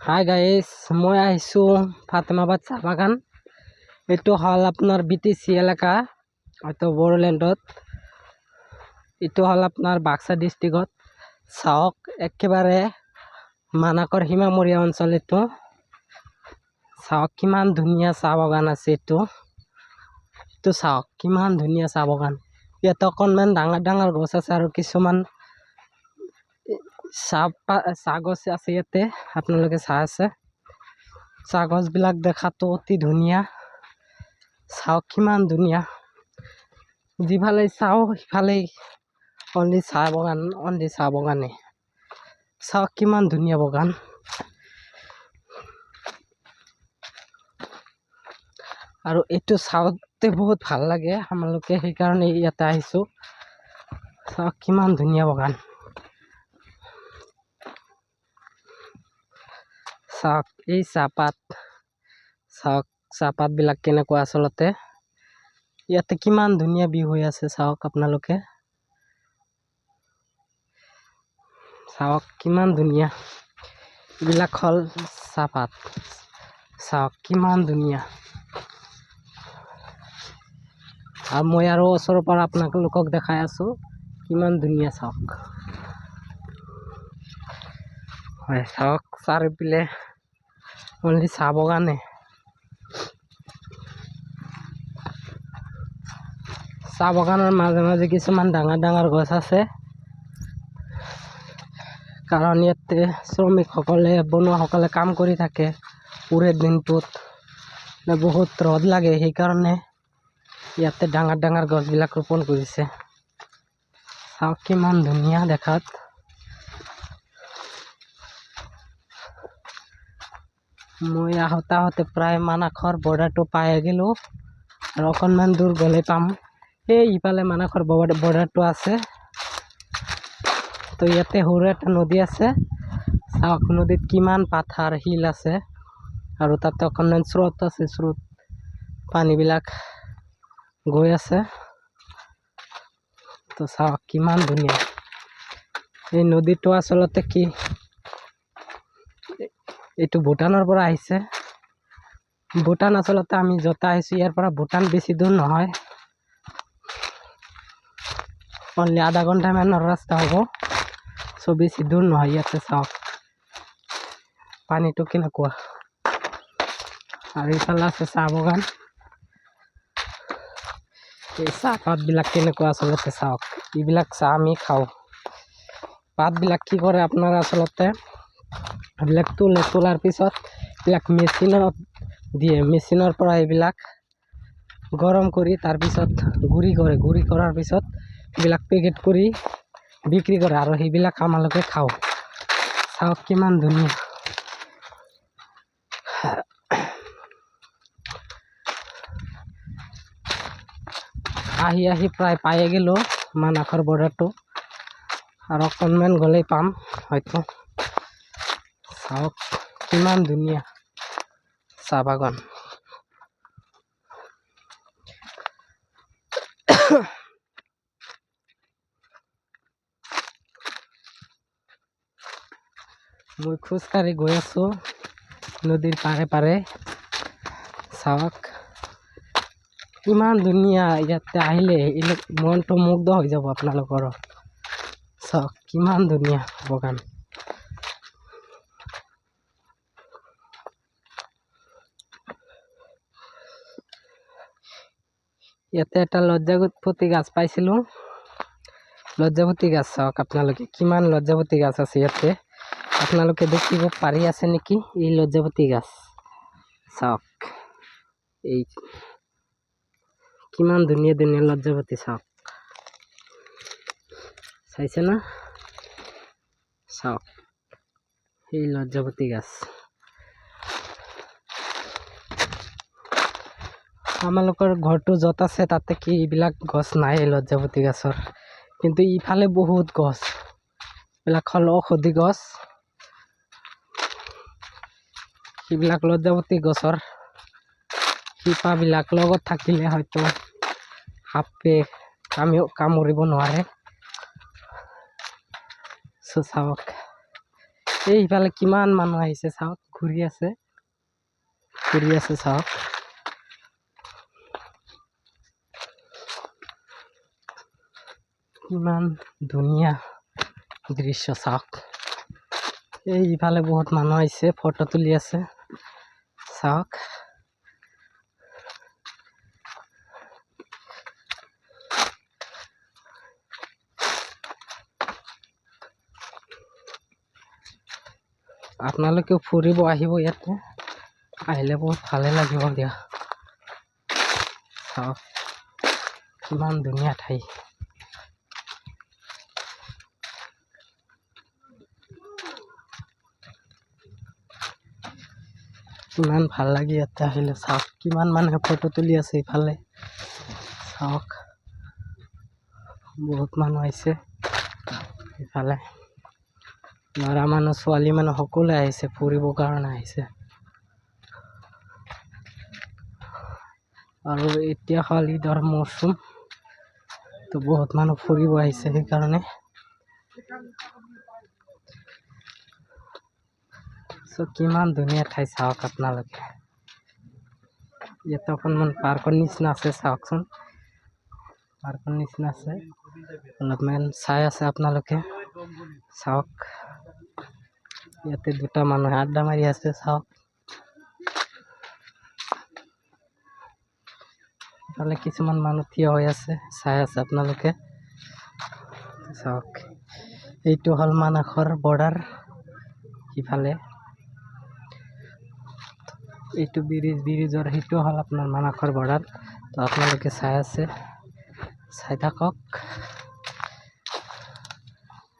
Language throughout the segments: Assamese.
হাই গাইছ মই আহিছোঁ ফাতেমাবাদ চাহ বাগান। এইটো হ'ল আপোনাৰ বি টি চি এলেকা হয়তো বড়োলেণ্ডত। এইটো হ'ল আপোনাৰ বাক্সা ডিষ্ট্ৰিক্টত। চাওক একেবাৰে মানাকৰ সীমামূৰীয়া অঞ্চল এইটো। চাওক কিমান ধুনীয়া চাহ বাগান আছে এইটো। এইটো চাওক কিমান ধুনীয়া চাহ বাগান। ইয়াত অকণমান ডাঙৰ ডাঙৰ গছ আছে আৰু কিছুমান চাহপাত চাহ গছ আছে ইয়াতে আপোনালোকে চাহ আছে। চাহ গছবিলাক দেখাতো অতি ধুনীয়া। চাওক কিমান ধুনীয়া। যিফালে চাওঁ সিফালেই অনলি চাহ বাগান অনলি চাহ বাগানে চাওক কিমান ধুনীয়া বাগান। আৰু এইটো চাওঁতে বহুত ভাল লাগে আমালোকে সেইকাৰণে ইয়াতে আহিছোঁ। চাওক কিমান ধুনীয়া বাগান। চাওক এই চাহপাত চাওক চাহপাতবিলাক কেনেকুৱা আচলতে? ইয়াতে কিমান ধুনীয়া বিহু হৈ আছে চাওক আপোনালোকে। চাওক কিমান ধুনীয়া। এইবিলাক হ'ল চাহপাত। চাওক কিমান ধুনীয়া। আৰু মই আৰু ওচৰৰ পৰা আপোনালোকক দেখাই আছোঁ কিমান ধুনীয়া চাওক। হয় চাওক চাৰিওপিনে অনলি চাহ বাগানে চাহ বাগানৰ মাজে মাজে কিছুমান ডাঙৰ ডাঙৰ গছ আছে কাৰণ ইয়াতে শ্ৰমিকসকলে বনুৱাসকলে কাম কৰি থাকে পুৰে দিনটোত বহুত ৰ'দ লাগে সেইকাৰণে ইয়াতে ডাঙৰ ডাঙৰ গছবিলাক ৰোপণ কৰিছে চাওক কিমান ধুনীয়া দেখাত মই আহোঁতে আহোঁতে প্ৰায় মানাসৰ বৰ্ডাৰটো পাই গ'লোঁ আৰু অকণমান দূৰ গ'লে পাম। এই ইফালে মানাসৰ বৰ্ডাৰ বৰ্ডাৰটো আছে। তো ইয়াতে সৰু এটা নদী আছে। চাওক নদীত কিমান পাথাৰ শিল আছে আৰু তাতে অকণমান স্ৰোত আছে। স্ৰোত পানীবিলাক গৈ আছে। তো চাওক কিমান ধুনীয়া। এই নদীটো আচলতে কি এইটো ভূটানৰ পৰা আহিছে। ভূটান আচলতে আমি য'ত আহিছোঁ ইয়াৰ পৰা ভূটান বেছি দূৰ নহয়। অনলি আধা ঘণ্টামানৰ ৰাস্তা হ'ব। চ' বেছি দূৰ নহয় ইয়াতে চাওক। পানীটো কেনেকুৱা। আৰু ইফালে আছে চাহ বাগান। এই চাহপাতবিলাক কেনেকুৱা আচলতে চাওক। এইবিলাক চাহ আমি খাওঁ। পাতবিলাক কি কৰে আপোনাৰ আচলতে? এইবিলাক তোলে তোলাৰ পিছত এইবিলাক মেচিনত দিয়ে। মেচিনৰ পৰা এইবিলাক গৰম কৰি তাৰপিছত গুড়ি কৰে। গুড়ি কৰাৰ পিছত এইবিলাক পেকেট কৰি বিক্ৰী কৰে আৰু সেইবিলাক আমালোকে খাওঁ। চাওক কিমান ধুনীয়া। আহি আহি প্ৰায় পায়ে গ'লোঁ মানাসৰ বৰ্ডাৰটো আৰু অকণমান গ'লেই পাম হয়তো। চাওক কিমান ধুনীয়া। চাহ বাগান মই খোজকাঢ়ি গৈ আছোঁ, নদীৰ পাৰে পাৰে। চাওক ইমান ধুনীয়া ইয়াতে আহিলে মনটো মুগ্ধ হৈ যাব আপোনালোকৰ। চাওক, কিমান ধুনীয়া বাগান। ইয়াতে এটা লজ্জাপতি গাছ পাইছিলোঁ। লজ্জাপতি গাছ চাওক আপোনালোকে, কিমান লজ্জাপতি গাছ আছে ইয়াতে। আপোনালোকে দেখিব পাৰি আছে নেকি এই লজ্জাপতি গাছ? চাওক, এই কিমান ধুনীয়া ধুনীয়া লজ্জাপতি চাওক। চাইছে না? চাওক, এই লজ্জাপতি গাছ। আমালোকৰ ঘৰটো য'ত আছে, তাতে কি এইবিলাক গছ নাই, এই লজ্জাপতি গছৰ। কিন্তু ইফালে বহুত গছ। এইবিলাক হ'ল ঔষধি গছ। সেইবিলাক লজ্জাপতি গছৰ। শিপাবিলাক লগত থাকিলে হয়তো সাপে কামি কামুৰিব নোৱাৰে। চ' চাওক। এইফালে কিমান মানুহ আহিছে, চাওক। ঘূৰি আছে। ঘূৰি আছে, চাওক। কিমান ধুনীয়া দৃশ্য, চাওক। এই ইফালে বহুত মানুহ আহিছে, ফটো তুলি আছে, চাওক। আপোনালোকেও ফুৰিব আহিব ইয়াতে, আহিলে বহুত ভালে লাগিব দিয়া। চাওক কিমান ধুনীয়া ঠাই। কিমান ভাল লাগে ইয়াতে আহিলে। চাওক কিমান মানুহে ফটো তুলি আছে ইফালে। চাওক বহুত মানুহ আহিছে ইফালে। ল'ৰা মানুহ ছোৱালী মানুহ সকলোৱে আহিছে ফুৰিবৰ কাৰণে আহিছে। আৰু এতিয়া হ'ল ঈদৰ মৌচুম তো বহুত মানুহ ফুৰিব আহিছে সেইকাৰণে। চ' কিমান ধুনীয়া ঠাই চাওক আপোনালোকে। ইয়াতে অকণমান পাৰ্কৰ নিচিনা আছে চাওকচোন। পাৰ্কৰ নিচিনা আছে। অলপমান চাই আছে আপোনালোকে। চাওক। ইয়াতে দুটা মানুহে আড্ডা মাৰি আছে চাওক। ইফালে কিছুমান মানুহ থিয় হৈ আছে চাই আছে আপোনালোকে। চাওক। এইটো হ'ল মানাসৰ বৰ্ডাৰ ইফালে এইটো ব্ৰিজ ব্ৰিজৰ সেইটো হ'ল আপোনাৰ মানাসৰ বৰ্ডাৰ তো আপোনালোকে চাই আছে। চাই থাকক।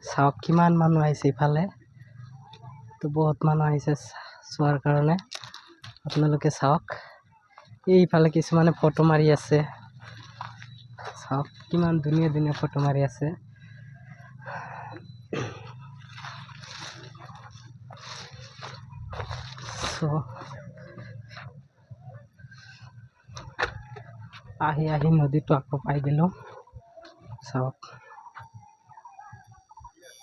চাওক কিমান মানুহ আহিছে ইফালে। তো বহুত মানুহ আহিছে চোৱাৰ কাৰণে। আপোনালোকে চাওক। এইফালে কিছুমানে ফটো মাৰি আছে। চাওক কিমান ধুনীয়া ধুনীয়া ফটো মাৰি আছে। চ' আহি আহি নদীটো আকৌ পাই গ'লোঁ। চাওক।